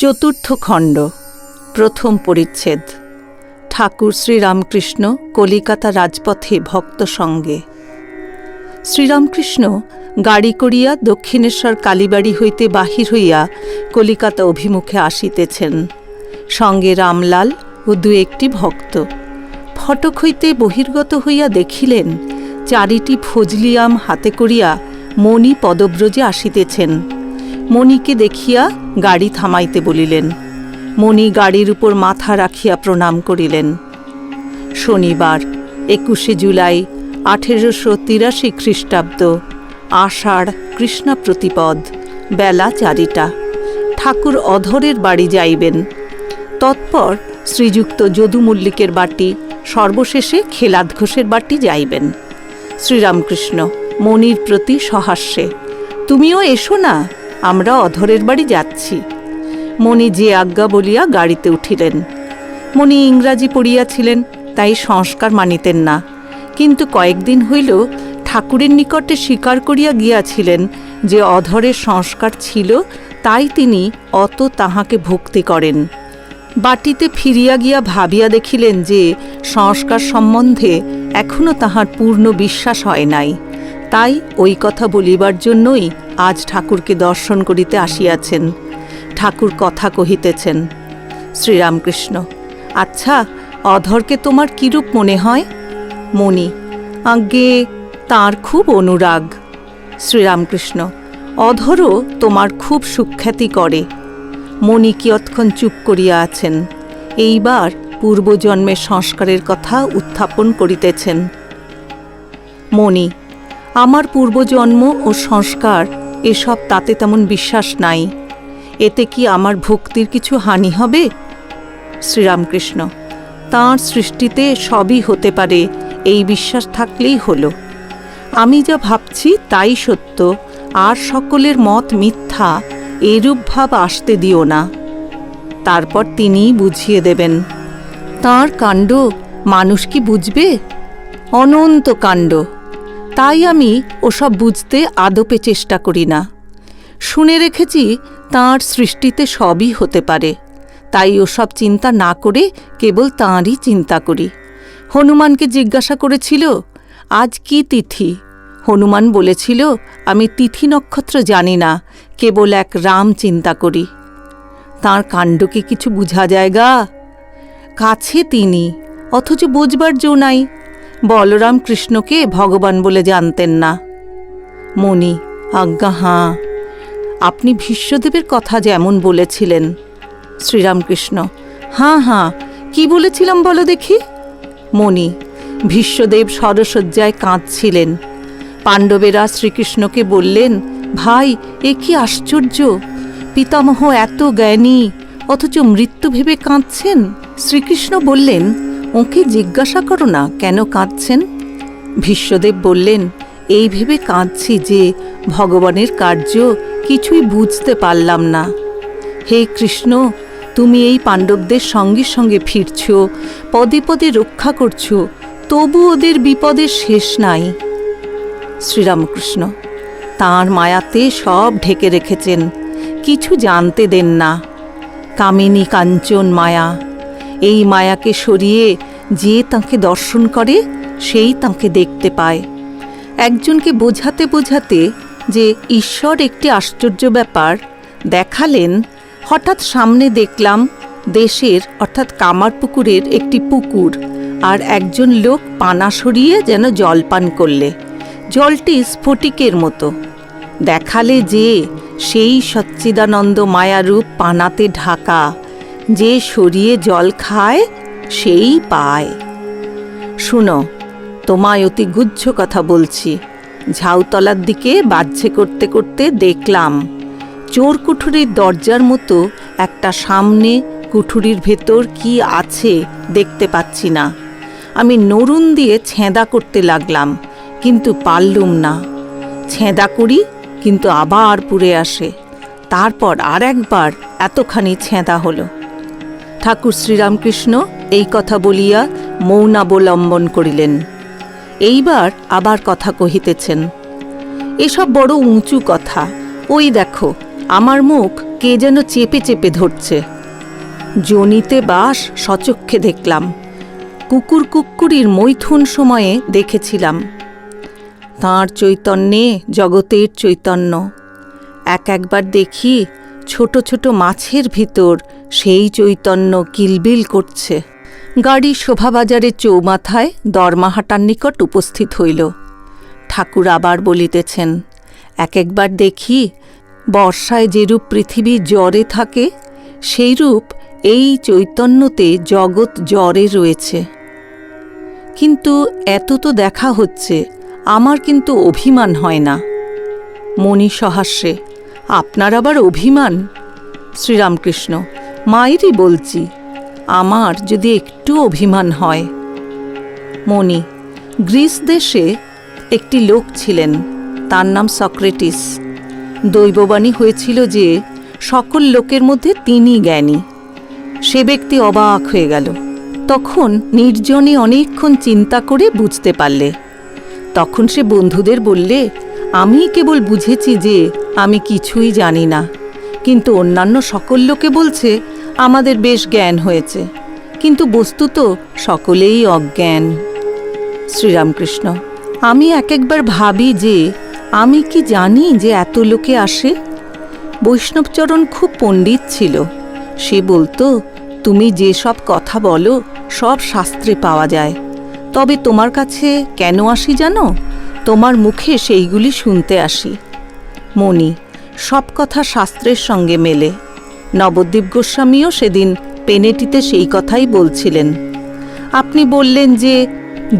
চতুর্থ খণ্ড, প্রথম পরিচ্ছেদ। ঠাকুর শ্রীরামকৃষ্ণ কলিকাতা রাজপথে ভক্ত সঙ্গে। শ্রীরামকৃষ্ণ গাড়ি করিয়া দক্ষিণেশ্বর কালীবাড়ি হইতে বাহির হইয়া কলিকাতা অভিমুখে আসিতেছেন। সঙ্গে রামলাল ও দু একটি ভক্ত। ফটক হইতে বহির্গত হইয়া দেখিলেন, চারিটি ফজলিয়াম হাতে করিয়া মণি পদব্রজে আসিতেছেন। মণিকে দেখিয়া গাড়ি থামাইতে বলিলেন। মণি গাড়ির উপর মাথা রাখিয়া প্রণাম করিলেন। শনিবার, একুশে জুলাই, আঠেরোশো তিরাশি খ্রিস্টাব্দ, আষাঢ় কৃষ্ণা প্রতিপদ, বেলা চারিটা। ঠাকুর অধরের বাড়ি যাইবেন। তৎপর শ্রীযুক্ত যদু মল্লিকের বাটি, সর্বশেষে খেলাদ ঘোষের বাটি যাইবেন। শ্রীরামকৃষ্ণ মনির প্রতি সহাস্যে, তুমিও এসো না? আমরা অধরের বাড়ি যাচ্ছি। মণি যে আজ্ঞা বলিয়া গাড়িতে উঠিলেন। মণি ইংরাজি পড়িয়াছিলেন, তাই সংস্কার মানিতেন না। কিন্তু কয়েকদিন হইল ঠাকুরের নিকটে স্বীকার করিয়া গিয়াছিলেন যে অধরের সংস্কার ছিল, তাই তিনি অত তাহাকে ভক্তি করেন। বাটিতে ফিরিয়া গিয়া ভাবিয়া দেখিলেন যে সংস্কার সম্বন্ধে এখনও তাহার পূর্ণ বিশ্বাস হয় নাই। তাই ওই কথা বলিবার জন্যই আজ ঠাকুরকে দর্শন করিতে আসিয়াছেন। ঠাকুর কথা কহিতেছেন, শ্রীরামকৃষ্ণ আচ্ছা অধরকে তোমার কিরূপ মনে হয়? মণি, আজ্ঞে, তার খুব অনুরাগ। শ্রীরামকৃষ্ণ, অধরও তোমার খুব সুখ্যাতি করে। মণি কিয়ৎক্ষণ চুপ করিয়া আছেন। এইবার পূর্বজন্মের সংস্কারের কথা উত্থাপন করিতেছেন। মণি আমার পূর্বজন্ম ও সংস্কার, এসব তাতে তেমন বিশ্বাস নাই। এতে কি আমার ভক্তির কিছু হানি হবে? শ্রীরামকৃষ্ণ, তাঁর সৃষ্টিতে সবই হতে পারে, এই বিশ্বাস থাকলেই হলো। আমি যা ভাবছি তাই সত্য, আর সকলের মত মিথ্যা, এরূপ ভাব আসতে দিও না। তারপর তিনিই বুঝিয়ে দেবেন, তাঁর কাণ্ড মানুষ কি বুঝবে? অনন্ত কাণ্ড। তাই আমি ওসব বুঝতে আদপে চেষ্টা করি না। শুনে রেখেছি তাঁর সৃষ্টিতে সবই হতে পারে। তাই ওসব চিন্তা না করে কেবল তাঁরই চিন্তা করি। হনুমানকে জিজ্ঞাসা করেছিল, আজ কি তিথি? হনুমান বলেছিল, আমি তিথি নক্ষত্র জানি না, কেবল এক রাম চিন্তা করি। তাঁর কাণ্ডকে কিছু বুঝা যায়গা কাছে তিনি, অথচ বুঝবার জো নাই। বলরাম কৃষ্ণকে ভগবান বলে জানতেন না। মণি আজ্ঞা, হাঁ। আপনি ভীষ্মদেবের কথা যেমন বলেছিলেন। শ্রীরামকৃষ্ণ, হাঁ হাঁ। কি বলেছিলাম বলো দেখি? মণি ভীষ্মদেব সরসজ্জায় কাঁদছিলেন। পাণ্ডবেরা শ্রীকৃষ্ণকে বললেন, ভাই, এ কি আশ্চর্য! পিতামহ এত জ্ঞানী, অথচ মৃত্যু ভেবে কাঁদছেন? শ্রীকৃষ্ণ বললেন ওকে জিজ্ঞাসা করো না, কেন কাঁদছেন? ভীষ্মদেব বললেন, এই ভেবে কাঁদছি যে ভগবানের কার্য কিছুই বুঝতে পারলাম না। হে কৃষ্ণ, তুমি এই পাণ্ডবদের সঙ্গে সঙ্গে ফিরছ, পদে পদে রক্ষা করছ, তবু ওদের বিপদের শেষ নাই। শ্রীরামকৃষ্ণ, তাঁর মায়াতে সব ঢেকে রেখেছেন, কিছু জানতে দেন না। কামিনী কাঞ্চন মায়া এই মায়াকে সরিয়ে যে তাঁকে দর্শন করে, সেই তাঁকে দেখতে পায়। একজনকে বোঝাতে বোঝাতে যে ঈশ্বর একটি আশ্চর্য ব্যাপার, দেখালেন, হঠাৎ সামনে দেখলাম দেশের, অর্থাৎ কামারপুকুরের একটি পুকুর, আর একজন লোক পানা সরিয়ে যেন জল পান করলে। জলটি স্ফটিকের মতো। দেখালে যে সেই সচ্চিদানন্দ মায়ারূপ পানাতে ঢাকা। যে সরিয়ে জল খায়, সেই পায়। শুনো, তোমায় অতি গুজ্জ কথা বলছি। ঝাউতলার দিকে বাহ্যে করতে করতে দেখলাম চোর কুঠুরির দরজার মতো একটা সামনে কুঠুরির ভেতর কি আছে দেখতে পাচ্ছি না। আমি নরুন দিয়ে ছেঁদা করতে লাগলাম, কিন্তু পারলুম না। ছেঁদা করি, কিন্তু আবার পুড়ে আসে। তারপর আর একবার এতখানি ছেঁদা হলো। ঠাকুর শ্রীরামকৃষ্ণ এই কথা বলিয়া মৌনাবলম্বন করিলেন। এইবার আবার কথা কহিতেছেন, এসব বড় উঁচু কথা, ওই দেখো, আমার মুখ কে যেন চেপে চেপে ধরছে। জনিতে বাস সচক্ষে দেখলাম, কুকুর কুকুরির মৈথুন সময়ে দেখেছিলাম। তাঁর চৈতন্যে জগতের চৈতন্য, এক একবার দেখি ছোট ছোট মাছের ভিতর সেই চৈতন্য কিলবিল করছে। গাড়ি শোভাবাজারের চৌমাথায় দরমাহাটার নিকট উপস্থিত হইল। ঠাকুর আবার বলিতেছেন, এক একবার দেখি, বর্ষায় যেরূপ পৃথিবী জ্বরে থাকে, সেইরূপ এই চৈতন্যতে জগৎ জ্বরে রয়েছে। কিন্তু এত তো দেখা হচ্ছে, আমার কিন্তু অভিমান হয় না। মণি সহাস্যে আপনার আবার অভিমান? শ্রীরামকৃষ্ণ, মায়েরই বলছি, আমার যদি একটু অভিমান হয়। মণি, গ্রিস দেশে একটি লোক ছিলেন, তার নাম সক্রেটিস। দৈববাণী হয়েছিল যে, সকল লোকের মধ্যে তিনি জ্ঞানী। সে ব্যক্তি অবাক হয়ে গেল। তখন নির্জনে অনেকক্ষণ চিন্তা করে বুঝতে পারলে। তখন সে বন্ধুদের বললে আমি কেবল বুঝেছি যে আমি কিছুই জানি না। কিন্তু অন্যান্য সকল লোকে বলছে, আমাদের বেশ জ্ঞান হয়েছে। কিন্তু বস্তুত সকলেই অজ্ঞান। শ্রীরামকৃষ্ণ, আমি এক একবার ভাবি যে আমি কি জানি যে এত লোকে আসে? বৈষ্ণবচরণ খুব পণ্ডিত ছিল। সে বলতো, তুমি যে সব কথা বলো, সব শাস্ত্রে পাওয়া যায়। তবে তোমার কাছে কেন আসি জানো? তোমার মুখে সেইগুলি শুনতে আসি। মণি, সব কথা শাস্ত্রের সঙ্গে মেলে। নবদ্বীপ গোস্বামীও সেদিন পেনেটিতে সেই কথাই বলছিলেন। আপনি বললেন যে,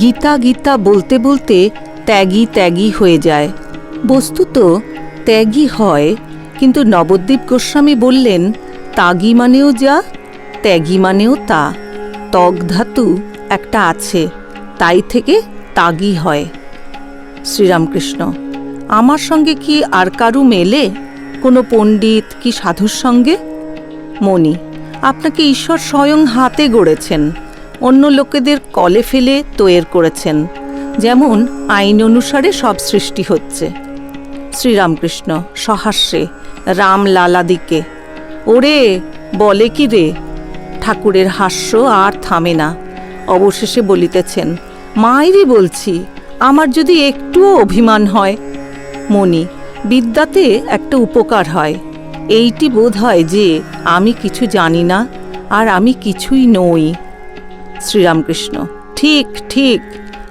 গীতা গীতা বলতে বলতে ত্যাগী ত্যাগী হয়ে যায়। বস্তুত ত্যাগী হয়, কিন্তু নবদ্বীপ গোস্বামী বললেন, তাগি মানেও যা, ত্যাগী মানেও তা। তগ ধাতু একটা আছে, তাই থেকে তাগি হয়। শ্রীরামকৃষ্ণ, আমার সঙ্গে কি আর কারু মেলে কোনো পণ্ডিত কি সাধুর সঙ্গে? মণি, আপনাকে ঈশ্বর স্বয়ং হাতে গড়েছেন, অন্য লোকেদের কলে ফেলে তৈরি করেছেন, যেমন আইন অনুসারে সব সৃষ্টি হচ্ছে। শ্রীরামকৃষ্ণ সহাস্যে রাম লালাদিকে, ওরে, বলে কি রে? ঠাকুরের হাস্য আর থামে না, অবশেষে বলিতেছেন মায়েরই বলছি আমার যদি একটুও অভিমান হয়, মণি, বিদ্যাতে একটা উপকার হয়। এইটি বোধ হয় যে আমি কিছু জানি না আর আমি কিছুই নই। শ্রীরামকৃষ্ণ, ঠিক ঠিক,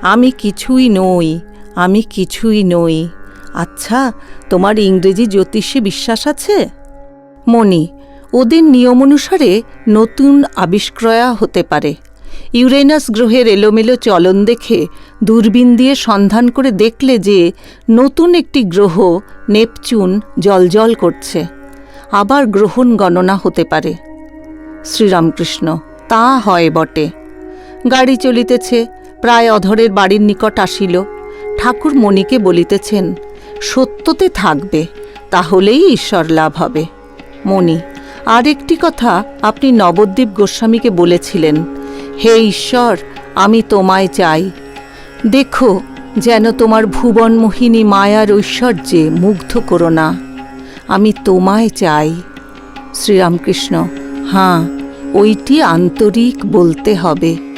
আমি কিছুই নই, আমি কিছুই নই। আচ্ছা তোমার ইংরেজি জ্যোতিষে বিশ্বাস আছে? মণি, ওদের নিয়ম অনুসারে নতুন আবিষ্ক্রয়া হতে পারে। ইউরেনাস গ্রহের এলোমেলো চলন দেখে দূরবীন দিয়ে সন্ধান করে দেখলে যে নতুন একটি গ্রহ নেপচুন জলজল করছে। আবার গ্রহণ গণনা হতে পারে। শ্রীরামকৃষ্ণ, তা হয় বটে। গাড়ি চলিতেছে, প্রায় অধরের বাড়ির নিকট আসিল। ঠাকুর মণিকে বলিতেছেন, সত্যতে থাকবে, তাহলেই ঈশ্বর লাভ হবে। মণি আর একটি কথা আপনি নবদ্বীপ গোস্বামীকে বলেছিলেন হে ঈশ্বর, আমি তোমায় চাই। দেখো যেন তোমার ভুবন মোহিনী মায়ার ঐশ্বর্যে মুগ্ধ করো না। আমি তোমায় চাই। শ্রীরামকৃষ্ণ, হাঁ, ওইটি আন্তরিক বলতে হবে।